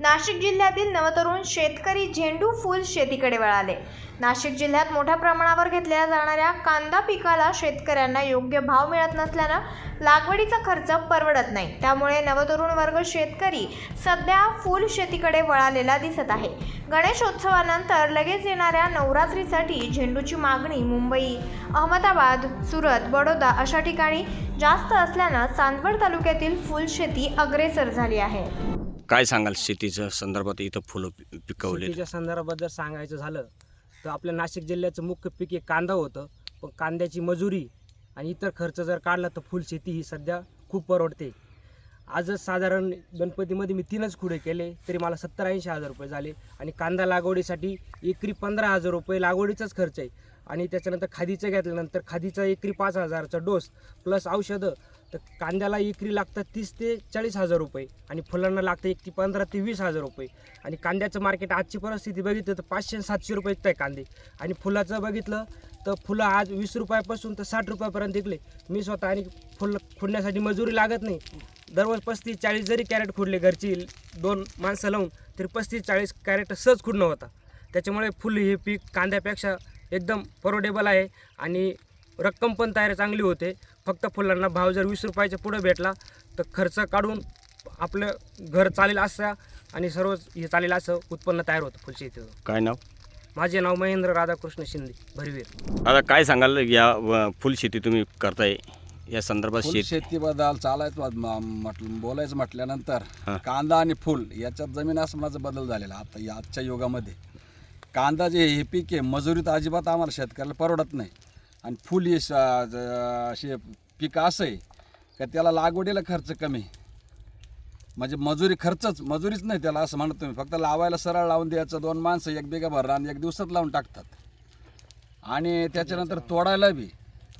नाशिक जिल्ह्यातील नवतरुण शेतकरी झेंडू फुल शेतीकडे वळाले. नाशिक जिल्ह्यात मोठ्या प्रमाणावर घेतल्या जाणाऱ्या कांदा पिकाला शेतकऱ्यांना योग्य भाव मिळत नसल्यानं लागवडीचा खर्च परवडत नाही. त्यामुळे नवतरुण वर्ग शेतकरी सध्या फुल शेतीकडे वळालेला दिसत आहे. गणेशोत्सवानंतर लगेच येणाऱ्या नवरात्रीसाठी झेंडूची मागणी मुंबई अहमदाबाद सुरत बडोदा अशा ठिकाणी जास्त असल्यानं चांदवड तालुक्यातील फुल शेती अग्रेसर झाली आहे. काय सांगाल शेतीच्या संदर्भात इथं फुलं पि- शेतीच्या संदर्भात जर सांगायचं झालं तर आपल्या नाशिक जिल्ह्याचं मुख्य पीक हे कांदा होतं. पण कांद्याची मजुरी आणि इतर खर्च जर काढला तर फुल शेती ही सध्या खूप परवडते. आजच साधारण गणपतीमध्ये मी तीनच खुडे केले तरी मला सत्तर ऐंशी हजार रुपये झाले. आणि कांदा लागवडीसाठी एकरी पंधरा हजार रुपये लागवडीचाच खर्च आहे. आणि त्याच्यानंतर खादीचं घेतल्यानंतर खादीचा एकरी पाच हजारचा डोस प्लस औषधं तर कांद्याला एकरी लागतात तीस ते चाळीस हजार रुपये आणि फुलांना लागतं एक ती पंधरा ते वीस हजार रुपये. आणि कांद्याचं मार्केट आजची परिस्थिती बघितलं तर पाचशे सातशे रुपये विकत आहे कांदे. आणि फुलाचं बघितलं तर फुलं आज वीस रुपयापासून तर साठ रुपयापर्यंत विकले. मी स्वतः आणि फुलं खुडण्यासाठी मजुरी लागत नाही. दररोज पस्तीस चाळीस जरी कॅरेट खुडले घरची दोन माणसं लावून तरी पस्तीस चाळीस कॅरेट सहज खुडणं होता. त्याच्यामुळे फुल हे पीक कांद्यापेक्षा एकदम परवडेबल आहे आणि रक्कम पण तयार चांगली होते. फक्त फुलांना भाव जर वीस रुपयाच्या पुढं भेटला तर खर्च काढून आपलं घर चालेल असं आणि सर्व हे चालेल असं उत्पन्न तयार होतं फुलशेतीचं काय नाव? माझे नाव महेंद्र राधाकृष्ण शिंदे भरवीर. आता काय सांगाल या व- फुल शेती तुम्ही करताय? या संदर्भात फुल शेत शेतीबद्दल चालायचं म- म्हटलं बोलायचं म्हटल्यानंतर हां. कांदा आणि फुल याच्यात जमीन आसमानाचा बदल झालेला. आता या आजच्या युगामध्ये कांदा जे हे पीक आहे मजुरी तर अजिबात आम्हाला शेतकऱ्याला परवडत नाही. आणि फुल हे श- असे पीक असं आहे का त्याला लागवडीला खर्च कमी. म्हणजे मजुरी खर्चच मजुरीच नाही त्याला असं म्हणत तुम्ही. फक्त लावायला सरळ लावून द्यायचं. दोन माणसं एक बेगा भर आणि एक दिवसात लावून टाकतात. आणि त्याच्यानंतर तोडायला बी.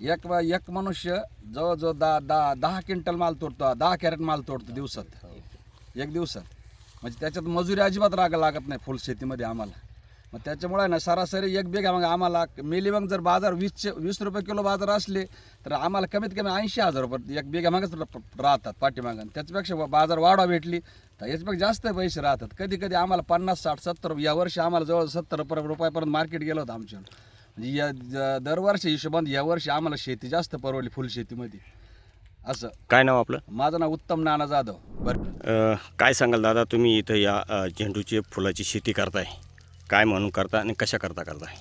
एक एक मनुष्य जवळजवळ दहा दहा दहा क्विंटल माल तोडतो दहा कॅरेट माल तोडतो दिवसात. एक दिवसात. म्हणजे त्याच्यात मजुरी अजिबात राग लागत नाही फुल शेतीमध्ये आम्हाला. मग त्याच्यामुळे आहे ना सरासरी एक बिघा मग आम्हाला मिनिमम जर बाजार वीसचे वीस रुपये किलो बाजार असले तर आम्हाला कमीत कमी ऐंशी हजार रुपये एक बिघा मागच राहतात पाठीमागं. त्याच्यापेक्षा बाजार वाढवा भेटली तर याच्यापेक्षा जास्त पैसे राहतात. कधी कधी आम्हाला पन्नास साठ सत्तर या वर्षी आम्हाला जवळ सत्तर रुपये रुपयापर्यंत मार्केट गेलं होतं आमच्या म्हणजे या दरवर्षी हिशोबाने या वर्षी आम्हाला शेती जास्त परवडली फुल शेतीमध्ये. असं. काय नाव आपलं? माझं नाव उत्तम नाना जाधव. बरं. काय सांगाल दादा तुम्ही इथं या झेंडूची फुलाची शेती करताय. काय म्हणून करता आणि कशा करता करताय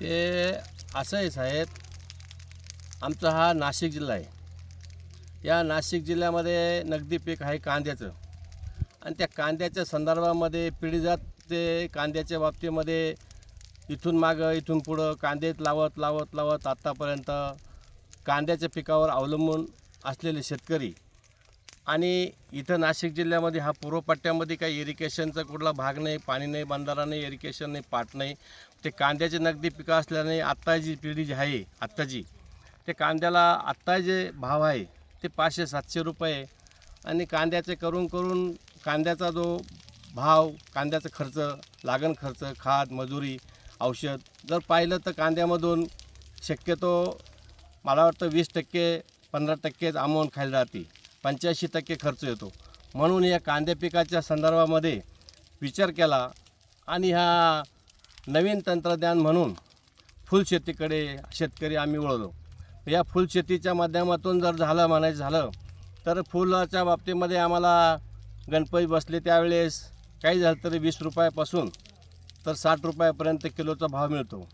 ते असं आहे साहेब आमचा हा नाशिक जिल्हा आहे. या नाशिक जिल्ह्यामध्ये नगदी पीक आहे कांद्याचं. आणि त्या कांद्याच्या संदर्भामध्ये पिढीजात ते कांद्याच्या बाबतीमध्ये इथून मागं इथून पुढं कांदे लावत लावत लावत आत्तापर्यंत कांद्याच्या पिकावर अवलंबून असलेले शेतकरी आणि इथं नाशिक जिल्ह्यामध्ये हा पूर्व पट्ट्यामध्ये काही इरिगेशनचा कुठला भाग नाही पाणी नाही बंधारा नाही इरिगेशन नाही पाट नाही. ते कांद्याचे नगदी पिकं असल्याने आत्ता जी पिढी जी आहे आत्ताची ते कांद्याला आत्ता जे भाव आहे ते पाचशे सातशे रुपये आणि कांद्याचे करून करून कांद्याचा जो भाव कांद्याचा खर्च लागण खर्च खाद मजुरी औषध जर पाहिलं तर कांद्यामधून शक्यतो मला वाटतं वीस टक्के पंधरा टक्केच अमाऊंट खायला राहते पंच्याऐंशी टक्के खर्च येतो. म्हणून या कांद्या पिकाच्या संदर्भामध्ये विचार केला आणि हा नवीन तंत्रज्ञान म्हणून फुलशेतीकडे शेतकरी आम्ही वळलो. या फुलशेतीच्या माध्यमातून जर झालं म्हणायचं झालं तर फुलाच्या बाबतीमध्ये आम्हाला गणपती बसले त्यावेळेस काही झालं तरी वीस रुपयापासून तर साठ रुपयापर्यंत किलोचा भाव मिळतो.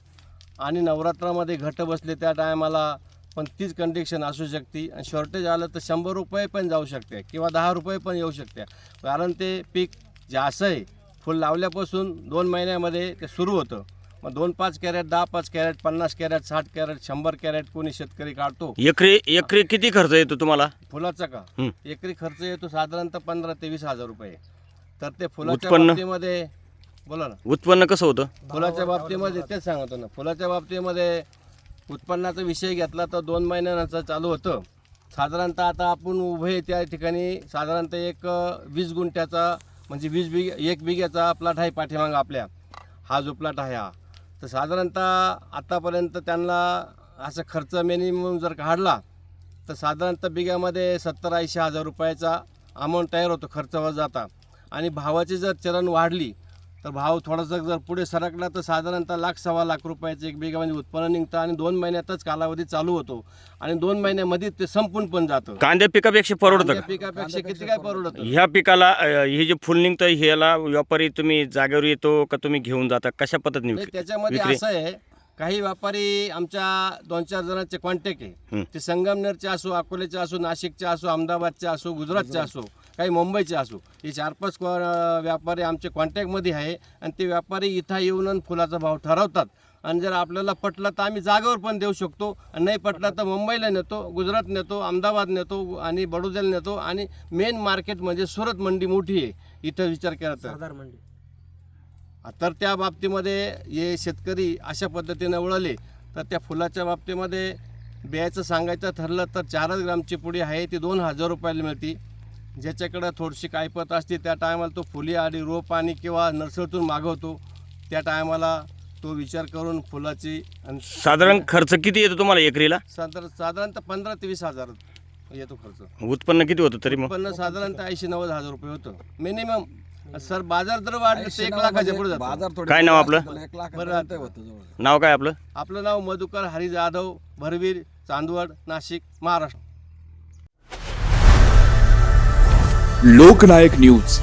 आणि नवरात्रामध्ये घट बसले त्या टायमाला पण तीच कंडिशन असू शकते. आणि शॉर्टेज आलं तर शंभर रुपये पण जाऊ शकते किंवा दहा रुपये पण येऊ शकते. कारण ते पीक जे असं आहे फुल लावल्यापासून दोन महिन्यामध्ये ते सुरू होतं. मग दोन पाच कॅरेट दहा पाच कॅरेट पन्नास कॅरेट साठ कॅरेट शंभर कॅरेट कोणी शेतकरी काढतो. एकरी एकरी किती खर्च येतो तुम्हाला? फुलाचा का. एकरी खर्च येतो साधारणतः पंधरा ते वीस हजार रुपये. तर ते फुलाच्या? बाबतीमध्ये बोला ना. उत्पन्न कसं होतं? फुलाच्या बाबतीमध्ये तेच सांगतो ना. फुलाच्या बाबतीमध्ये उत्पन्नाचा विषय घेतला तर दोन महिन्यानंतर चालू होतं. साधारणतः आता आपण उभे त्या ठिकाणी साधारणतः एक वीस गुंठ्याचा म्हणजे वीस बिघ एक बिघ्याचा प्लॉट आहे पाठीमागं आपल्या. हा जो प्लॉट आहे हा. तर साधारणतः आत्तापर्यंत त्यांना असं खर्च मिनिमम जर काढला तर साधारणतः बिघ्यामध्ये सत्तर ऐंशी हजार रुपयाचा अमाऊंट तयार होतो खर्चावर जाता. आणि भावाची जर चलन वाढली तर भाव थोडासा जर पुढे सरकला तर साधारणतः लाख सव्वा लाख रुपयाचं एक बिघामध्ये उत्पन्न निघतं आणि दोन महिन्यातच कालावधी चालू होतो. आणि दोन महिन्यामध्ये ते संपून पण जातं. कांद्या पिकापेक्षा परवडतं का? पिकापेक्षा किती काय परवडत? ह्या पिकाला अ, हे जे फुल निघतं ह्याला व्यापारी तुम्ही जागेवर येतो का तुम्ही घेऊन जाता? कशा पद्धतीने नाही विक्री- त्याच्यामध्ये विक्री? असं आहे काही व्यापारी आमच्या दोन चार जणांचे कॉन्टॅक्ट आहे. हं. ते संगमनेरचे असो अकोल्याचे असो नाशिकचे असो अहमदाबादचे असो गुजरातचे असो काही मुंबईचे असो. हे चार पाच को- व्यापारी आमचे कॉन्टॅक्टमध्ये आहे आणि ते व्यापारी इथं येऊन आणि फुलाचा भाव ठरवतात. आणि जर आपल्याला पटलं तर आम्ही जागेवर पण देऊ शकतो. आणि नाही पटलं तर मुंबईला नेतो गुजरात नेतो अहमदाबाद नेतो आणि बडोद्याला नेतो. आणि मेन मार्केट म्हणजे सुरत मंडी मोठी आहे. इथं विचार केला तर. मंडी. तर त्या बाबतीमध्ये हे शेतकरी अशा पद्धतीने वळले. तर त्या फुलाच्या बाबतीमध्ये बियाचं सांगायचं ठरलं तर चारच ग्रामची पुडी आहे. ती दोन हजार रुपयाला मिळते. ज्याच्याकडं थोडीशी कायपत असते त्या टायमाला तो फुली आणि रोप आणि किंवा नर्सरीतून मागवतो. त्या टायमाला तो विचार करून फुलाची आणि साधारण खर्च किती येतो तुम्हाला एकरीला? साधारण साधारणतः पंधरा ते वीस हजार येतो खर्च. उत्पन्न किती होतं तरी मग? उत्पन्न साधारणतः ऐंशी नव्वद हजार रुपये होतं. मिनिमम सर बाजार जर वाढले तर एक लाखाच्या पुढे जातो. बाजार थोडे काय नाव आपलं? एक लाख बरं. होतं जवळ नाव काय आपलं? आपलं नाव मधुकर हरी जाधव भरवीर चांदवड नाशिक महाराष्ट्र. लोकनायक न्यूज.